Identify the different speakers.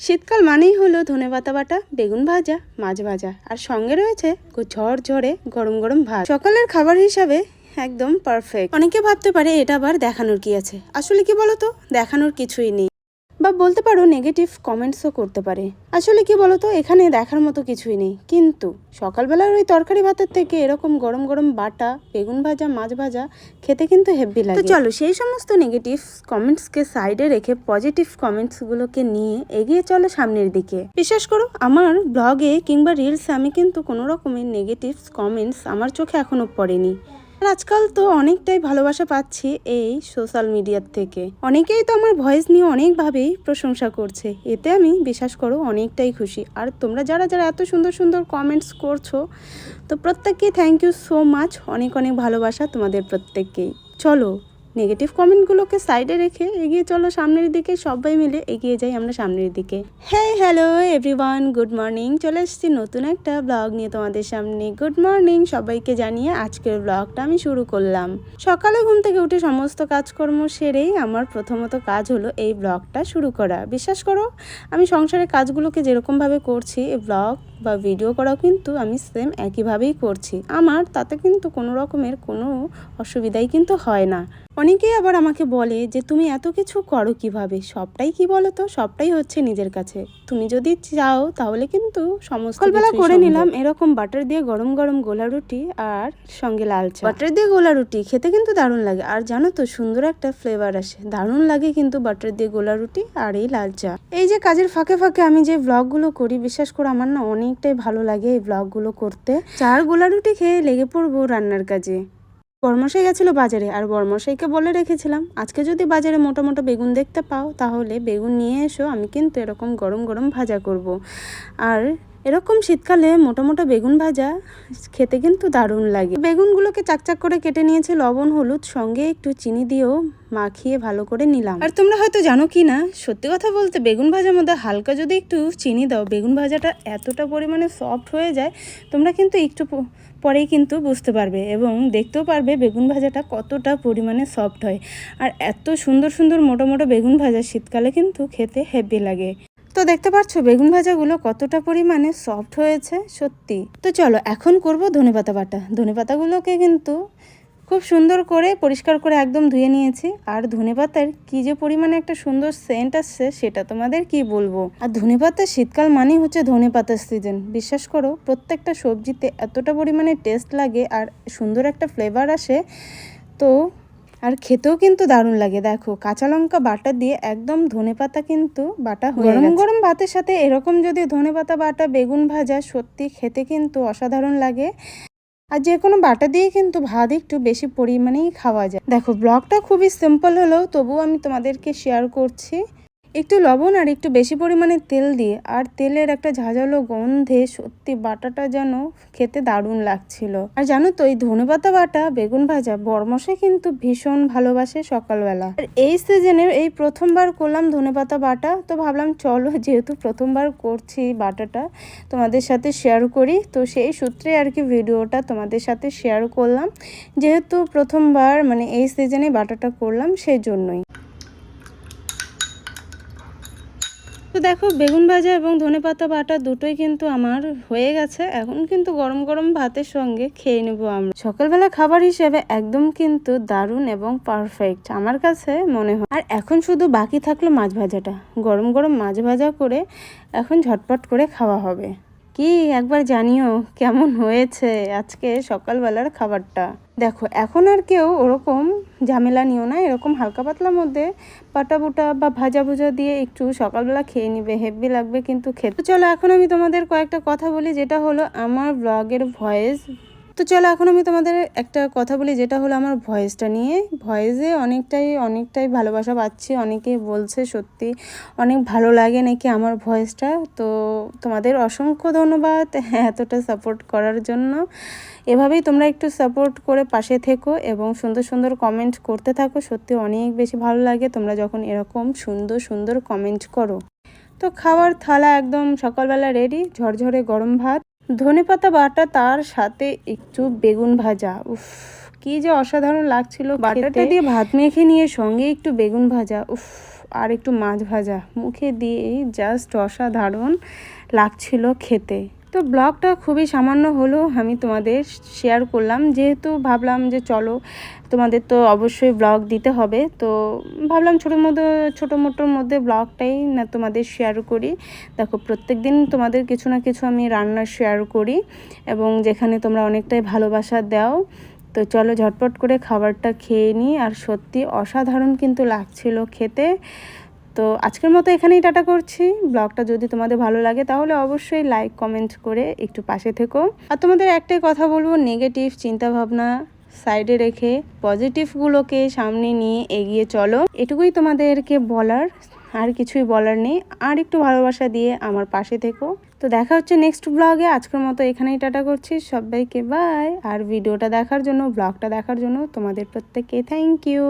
Speaker 1: শীতকাল মানেই হলো ধনে পাতা বাটা, বেগুন ভাজা, মাছ ভাজা। আর সঙ্গে রয়েছে ঝড় ঝড়ে গরম গরম ভাত। সকালের খাবার হিসাবে একদম পারফেক্ট অনেকে ভাবতে পারে এটা আবার দেখানোর কি আছে। আসলে কি বলতো? দেখানোর কিছুই নেই। বা বলতে পারো নেগেটিভ কমেন্টসও করতে পারে। আসলে কি বলতো এখানে দেখার মতো কিছুই নেই। কিন্তু সকালবেলার ওই তরকারি ভাতের থেকে এরকম গরম গরম বাটা বেগুন ভাজা মাছ ভাজা খেতে কিন্তু হেভি লাগে। তো চলো সেই সমস্ত নেগেটিভ কমেন্টসকে সাইডে রেখে পজিটিভ কমেন্টসগুলোকে নিয়ে এগিয়ে চলো সামনের দিকে। বিশ্বাস করো আমার ব্লগে কিংবা রিলসে আমি কিন্তু কোনো রকমের নেগেটিভ কমেন্টস আমার চোখে এখনও পড়েনি। আজকাল তো অনেকটাই ভালোবাসা পাচ্ছি এই সোশ্যাল মিডিয়ার থেকে। অনেকেই তো আমার ভয়েস নিয়ে অনেকভাবেই প্রশংসা করছে। এতে আমি বিশ্বাস করো অনেকটাই খুশি। আর তোমরা যারা যারা এত সুন্দর সুন্দর কমেন্টস করছ, তো প্রত্যেককেই থ্যাংক ইউ সো মাচ অনেক অনেক ভালোবাসা তোমাদের প্রত্যেককেই। চলো নেগেটিভ কমেন্টগুলোকে সাইডে রেখে এগিয়ে চলো সামনের দিকে, সবাই মিলে এগিয়ে যাই আমরা সামনের দিকে। হ্যাঁ হ্যালো এভরিওয়ান গুড মর্নিং চলে এসেছি নতুন একটা ব্লগ নিয়ে তোমাদের সামনে। গুড মর্নিং সবাইকে জানিয়ে আজকের ব্লগটা আমি শুরু করলাম। সকালে ঘুম থেকে উঠে সমস্ত কাজকর্ম সেরেই আমার প্রথমত কাজ হলো এই ব্লগটা শুরু করা। বিশ্বাস করো, আমি সংসারের কাজগুলোকে যেরকমভাবে করছি এই ব্লগ বা ভিডিও করাও কিন্তু আমি সেম একইভাবেই করছি। আমার তাতে কিন্তু কোনো রকমের কোনো অসুবিধাই কিন্তু হয় না। অনেকেই আবার আমাকে বলে যে তুমি এত কিছু করো কীভাবে? সবটাই কি বলো তো সবটাই হচ্ছে নিজের কাছে। তুমি যদি চাও তাহলে কিন্তু সমস্ত বেলা করে নিলাম। এরকম বাটার দিয়ে গরম গরম গোলা রুটি আর সঙ্গে লাল চা। বাটার দিয়ে গোলা রুটি খেতে কিন্তু দারুণ লাগে। আর জানো তো সুন্দর একটা ফ্লেভার আসে। দারুণ লাগে কিন্তু বাটার দিয়ে গোলা রুটি আর এই লাল চা। এই যে কাজের ফাঁকে ফাঁকে আমি যে ব্লগগুলো করি বিশ্বাস করে আমার না অনেকটাই ভালো লাগে এই ব্লগগুলো করতে। চার গোলা রুটি খেয়ে লেগে পড়ব রান্নার কাজে। বর্মশাই গেছিল বাজারে, আর বর্মশাইকে বলে রেখেছিলাম, আজকে যদি বাজারে মোটা মোটা বেগুন দেখতে পাও, তাহলে বেগুন নিয়ে এসো, আমি কিন্তু এরকম গরম গরম ভাজা করব। আর এরকম শীতকালে মোটা মোটা বেগুন ভাজা খেতে কিন্তু দারুণ লাগে। বেগুনগুলোকে চাকচাক করে কেটে নিয়েছে লবণ, হলুদ, সঙ্গে একটু চিনি দিয়েও মাখিয়ে ভালো করে নিলাম। আর তোমরা হয়তো জানো কি না, সত্যি কথা বলতে বেগুন ভাজার মধ্যে হালকা যদি একটু চিনি দাও, বেগুন ভাজাটা এতটা পরিমাণে সফট হয়ে যায়, তোমরা কিন্তু একটু পরেই কিন্তু বুঝতে পারবে এবং দেখতেও পারবে বেগুন ভাজাটা কতটা পরিমাণে সফট হয়। আর এত সুন্দর সুন্দর মোটো মোটো বেগুন ভাজা শীতকালে কিন্তু খেতে হেভি লাগে। তো দেখতে পাচ্ছ, বেগুন ভাজাগুলো কতটা পরিমাণে সফট হয়েছে, সত্যি। তো চলো, এখন করব ধনেপাতা বাটা। ধনে ধনেপাতাগুলোকে কিন্তু খুব সুন্দর করে পরিষ্কার করে একদম ধুয়ে নিয়েছি। আর ধনেপাতার কী যে পরিমাণে একটা সুন্দর সেন্ট আসছে, সেটা তোমাদের কি বলব? আর ধনেপাতা শীতকাল মানেই হচ্ছে ধনেপাতার সিজন বিশ্বাস করো, প্রত্যেকটা সবজিতে এতটা পরিমাণে টেস্ট লাগে আর সুন্দর একটা ফ্লেভার আসে। তো আর খেতেও কিন্তু দারুণ লাগে। দেখো কাঁচা লঙ্কা বাটা দিয়ে একদম ধনে পাতা কিন্তু বাটা হয়ে গরম গরম ভাতের সাথে এরকম যদি ধনে পাতা বাটা বেগুন ভাজা সত্যি খেতে কিন্তু অসাধারণ লাগে। আর যে কোনো বাটা দিয়ে কিন্তু ভাত একটু বেশি পরিমাণেই খাওয়া যায়। দেখো ব্লগটা খুবই সিম্পল হলেও তবুও আমি তোমাদেরকে শেয়ার করছি। একটু লবণ আর একটু বেশি পরিমাণে তেল দিয়ে, আর তেলের একটা ঝাঁঝালো গন্ধে সত্যি বাটাটা যেন খেতে দারুণ লাগছিল। আর জানো তো, এই ধনেপাতা বাটা, বেগুন ভাজা, বরমশে কিন্তু ভীষণ ভালোবাসে সকালবেলা। আর এই সিজনে এই প্রথমবার করলাম ধনেপাতা বাটা, তো ভাবলাম চলো যেহেতু প্রথমবার করছি বাটাটা তোমাদের সাথে শেয়ার করি, তো সেই সূত্রে আর কি ভিডিওটা তোমাদের সাথে শেয়ার করলাম। যেহেতু প্রথমবার মানে এই সিজনে বাটাটা করলাম, সেই জন্যই। তো দেখো, বেগুন ভাজা এবং ধনে পাতা বাটা দুটোই কিন্তু আমার হয়ে গেছে। এখন কিন্তু গরম গরম ভাতের সঙ্গে খেয়ে নেব আমরা। সকালবেলা খাবার হিসেবে একদম কিন্তু দারুণ এবং পারফেক্ট আমার কাছে মনে হয়। আর এখন শুধু বাকি থাকল মাছ ভাজাটা। গরম গরম মাছ ভাজা করে এখন ঝটপট করে খাওয়া হবে। কি? একবার জানিও কেমন হয়েছে আজকে সকালবেলার খাবারটা। দেখো, এখন আর কেউ ওরকম ঝামেলা নিও না, এরকম হালকা পাতলার মধ্যে পাটা বুটা বা ভাজা ভুজা দিয়ে একটু সকালবেলা খেয়ে নিবে, হেভি লাগবে কিন্তু খেতে। চলো, এখন আমি তোমাদের কয়েকটা কথা বলি, যেটা হলো আমার ব্লগের ভয়েস তো চলো, এখন আমি তোমাদের একটা কথা বলি, যেটা হলো আমার ভয়েসটা নিয়ে। ভয়েসে অনেকটাই অনেকটাই ভালোবাসা পাচ্ছি, অনেকেই বলছে সত্যি অনেক ভালো লাগে নাকি আমার ভয়েসটা। তো তোমাদের অসংখ্য ধন্যবাদ এতটা সাপোর্ট করার জন্য। এভাবেই তোমরা একটু সাপোর্ট করে পাশে থেকো এবং সুন্দর সুন্দর কমেন্ট করতে থাকো। সত্যি অনেক বেশি ভালো লাগে তোমরা যখন এরকম সুন্দর সুন্দর কমেন্ট করো। তো খাওয়ার থালা একদম সকালবেলা রেডি ঝরঝরে গরম ভাত। ধনেপাতা বাটা তার সাথে একটু বেগুন ভাজা। উফ, কি যে অসাধারণ লাগছিল বাটাটা দিয়ে ভাত মেখে নিয়ে সঙ্গে একটু বেগুন ভাজা। উফ, আর একটু মাছ ভাজা। মুখে দিয়ে জাস্ট অসাধারণ লাগছিল খেতে। তো ব্লগটা খুবই সামান্য হলেও আমি তোমাদের শেয়ার করলাম। যেহেতু ভাবলাম যে চলো, তোমাদের তো অবশ্যই ব্লগ দিতে হবে। তো ভাবলাম ছোটো মধ্যে, ছোটো মোটোর মধ্যে ব্লগটাই না তোমাদের শেয়ার করি। দেখো প্রত্যেক দিন তোমাদের কিছু না কিছু আমি রান্না শেয়ার করি এবং যেখানে তোমরা অনেকটাই ভালোবাসা দাও। তো চলো, ঝটপট করে খাবারটা খেয়ে নিই। আর সত্যি অসাধারণ কিন্তু লাগছিল খেতে। তো আজকের মতো এখানেই টাটা করছি। ব্লগটা যদি তোমাদের ভালো লাগে তাহলে অবশ্যই লাইক কমেন্ট করে একটু পাশে থেকো। আর তোমাদের একটাই কথা বলব নেগেটিভ চিন্তাভাবনা সাইডে রেখে পজিটিভগুলোকে সামনে নিয়ে এগিয়ে চলো। এটুকুই তোমাদেরকে বলার, আর কিছুই বলার নেই। আর একটু ভালোবাসা দিয়ে আমার পাশে থেকো। তো দেখা হচ্ছে নেক্সট ব্লগে আজকের মতো এখানেই টাটা করছি। সবাইকে বাই আর ভিডিওটা দেখার জন্য ব্লগটা দেখার জন্য তোমাদের প্রত্যেককে থ্যাংক ইউ